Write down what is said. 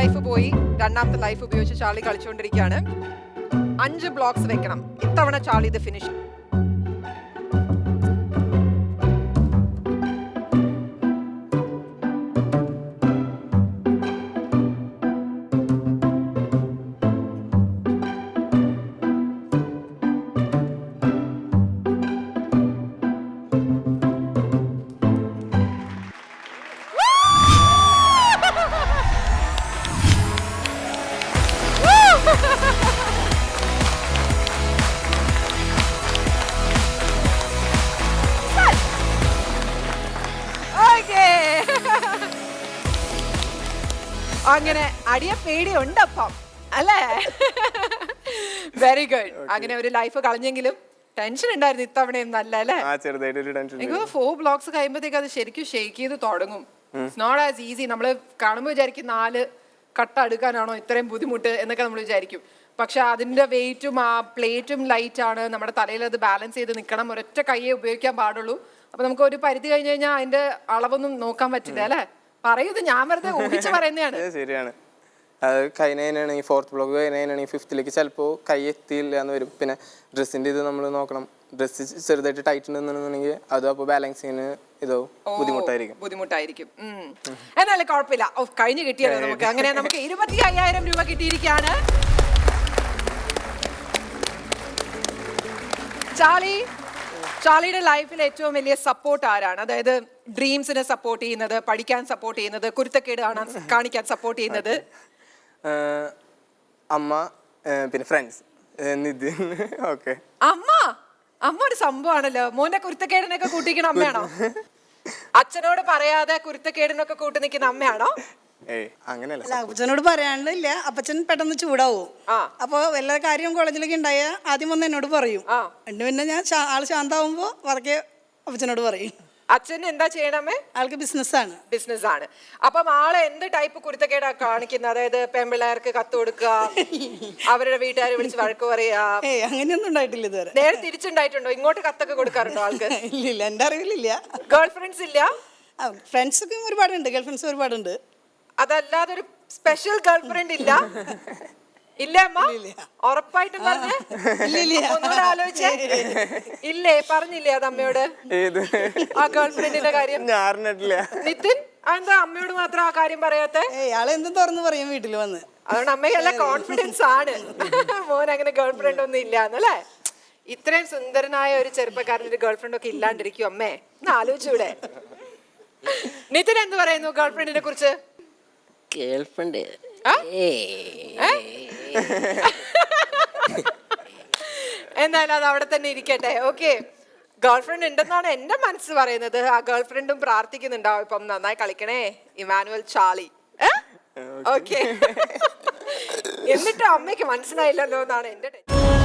Life പോയി. രണ്ടാമത്തെ life ഉപയോഗിച്ച് ചാളി കളിച്ചുകൊണ്ടിരിക്കുകയാണ്. അഞ്ച് ബ്ലോക്സ് വെക്കണം. ഇത്തവണ ചാളി ഇത് ഫിനിഷ് അങ്ങനെ അടിയ പേടിയുണ്ടപ്പം അല്ലേ? വെരി ഗുഡ് അങ്ങനെ ഒരു ലൈഫ് കളഞ്ഞെങ്കിലും ടെൻഷൻ ഉണ്ടായിരുന്നു ഇത്തവണയും നല്ല അല്ലേ? എനിക്ക് ഫോർ ബ്ലോക്സ് കഴിയുമ്പോഴത്തേക്ക് അത് ശരിക്കും ഷെയ്ക്ക് ചെയ്ത് തുടങ്ങും. ഇറ്റ്സ് നോട്ട് ആസ് ഈസി നമ്മൾ കാണുമ്പോൾ വിചാരിക്കും നാല് കട്ട അടുക്കാനാണോ ഇത്രയും ബുദ്ധിമുട്ട് എന്നൊക്കെ നമ്മൾ വിചാരിക്കും. പക്ഷെ അതിന്റെ വെയിറ്റും ആ പ്ലേറ്റും ലൈറ്റ് ആണ്. നമ്മുടെ തലയിൽ അത് ബാലൻസ് ചെയ്ത് നിൽക്കണം ഒരൊറ്റ കൈയെ ഉപയോഗിക്കാൻ പാടുള്ളൂ. അപ്പൊ നമുക്ക് ഒരു പരിധി കഴിഞ്ഞു കഴിഞ്ഞാൽ അതിന്റെ അളവൊന്നും നോക്കാൻ പറ്റില്ല അല്ലേ? പറയുന്നത് ഞാൻ വെറുതെ ഊഹിച്ച് പറയുന്നതാണ്. ഇത് ശരിയാണ്. അത് കഴിഞ്ഞതിനാണെങ്കിൽ ഫോർത്ത് ബ്ലോക്ക് കഴിഞ്ഞതിനാണെങ്കിൽ ഫിഫ്ത്തിലേക്ക് ചിലപ്പോൾ കൈ എത്തിയില്ല എന്ന് വരും. പിന്നെ ഡ്രസ്സിന്റെ ഇത് നമ്മൾ നോക്കണം. ഡ്രസ്സ് ചെറുതായിട്ട് ടൈറ്റ് നിന്നുണ്ടെന്നുണ്ടെങ്കിൽ അത് അപ്പോൾ ബാലൻസിങ്ങിന് ഇതോ ബുദ്ധിമുട്ടായിരിക്കും. ബുദ്ധിമുട്ടായിരിക്കും. ഉം. എന്നാലും കുഴപ്പമില്ല. ഓ കഴിഞ്ഞു കിട്ടിയല്ലോ നമുക്ക്. അങ്ങനെ നമുക്ക് ഇരുപത്തി അയ്യായിരം രൂപ കിട്ടിയിരിക്കുകയാണ് ചാർലി ചാർലിയുടെ ലൈഫിൽ ഏറ്റവും വലിയ സപ്പോർട്ട് ആരാണ്? അതായത് ഡ്രീംസിനെ സപ്പോർട്ട് ചെയ്യുന്നത് പഠിക്കാൻ സപ്പോർട്ട് ചെയ്യുന്നത് കുരുത്തക്കേട് കാണാൻ കാണിക്കാൻ സപ്പോർട്ട് ചെയ്യുന്നത്? അമ്മ പിന്നെ ഫ്രണ്ട്സ് നിതിൻ ഓക്കെ. അമ്മ? അമ്മ ഒരു സംഭവമാണല്ലോ മോന്റെ കുരുത്തക്കേടിനൊക്കെ കൂട്ടിക്കണ അമ്മയാണോ? അച്ഛനോട് പറയാതെ കുരുത്തക്കേടിനൊക്കെ കൂട്ടി നിൽക്കുന്ന അമ്മയാണോ? അങ്ങനെയല്ല അപ്പച്ചനോട് പറയാനില്ല. അപ്പച്ചൻ പെട്ടെന്ന് ചൂടാവും. അപ്പൊ വല്ല കാര്യവും കോളേജിലൊക്കെ ഉണ്ടായ ആദ്യം വന്ന് എന്നോട് പറയും. എന്നു എന്നിട്ട് പിന്നെ ഞാൻ ആൾ ശാന്താവുമ്പോ വറക്കെ അപ്പച്ചനോട് പറയും. അച്ഛൻ എന്താ ചെയ്യണമേ? ആൾക്ക് ബിസിനസ് ആണ് ബിസിനസ് ആണ് അപ്പം ആളെ എന്ത് ടൈപ്പ് കുരുത്തക്കേടാ കാണിക്കുന്നത് അതായത് പെൺപിള്ളേർക്ക് കത്ത് കൊടുക്കുക അവരുടെ വീട്ടുകാരെ വിളിച്ച് വഴക്ക് പറയാ. അങ്ങനെയൊന്നും ഉണ്ടായിട്ടില്ല ഇതുവരെ. നേരെ തിരിച്ചുണ്ടായിട്ടുണ്ടോ? ഇങ്ങോട്ട് കത്തൊക്കെ കൊടുക്കാറുണ്ടോ ആൾക്ക്? ഇല്ല എന്റെ അറിവിലില്ല. ഗേൾ ഫ്രണ്ട്സ് ഇല്ല ഫ്രണ്ട്സൊക്കെ ഒരുപാടുണ്ട് ഗേൾ ഫ്രണ്ട്സ് ഒരുപാടുണ്ട്. അതല്ലാതെ ഒരു സ്പെഷ്യൽ ഗേൾ ഫ്രണ്ട് ഇല്ല. ഇല്ല അമ്മ? ഉറപ്പായിട്ടും പറഞ്ഞേ. ഇല്ല ഇല്ല ഒന്നുകൂടെ ആലോചിച്ചേ. ഇല്ലേ പറഞ്ഞില്ലേ അത് അമ്മയോട്? ഏത്? ആ ഗേൾ ഫ്രണ്ടിന്റെ കാര്യം നിതിൻ എന്താ അമ്മയോട് മാത്രം ആ കാര്യം പറയാത്തെ? എന്തും തുറന്ന് പറയും വീട്ടിൽ വന്ന്. അതുകൊണ്ട് അമ്മയ്ക്കല്ല കോൺഫിഡൻസ് ആണ്. മോൻ അങ്ങനെ ഗേൾ ഫ്രണ്ട് ഒന്നും ഇല്ല എന്നല്ലേ ഇത്രയും സുന്ദരനായ ഒരു ചെറുപ്പക്കാരന്റെ ഒരു ഗേൾ ഫ്രണ്ട് ഒക്കെ ഇല്ലാണ്ടിരിക്കും അമ്മേ? ഒന്ന് ആലോചിച്ചൂടെ. നിതിൻ എന്ത് പറയുന്നു ഗേൾ ഫ്രണ്ടിനെ കുറിച്ച്? ഗേൾഫ്രണ്ട്. ഫ്രണ്ട് എന്തായാലും അത് അവിടെ തന്നെ ഇരിക്കട്ടെ. ഓക്കെ. ഗേൾ ഫ്രണ്ട് ഉണ്ടെന്നാണ് എന്റെ മനസ്സ് പറയുന്നത്. ആ ഗേൾ ഫ്രണ്ടും പ്രാർത്ഥിക്കുന്നുണ്ടാവും. ഇപ്പം നന്നായി കളിക്കണേ. Emmanuel Charlie. ഓക്കെ. എന്നിട്ട് അമ്മയ്ക്ക് മനസ്സിലായില്ലല്ലോ എന്നാണ് എന്റെ ടെൻഷൻ.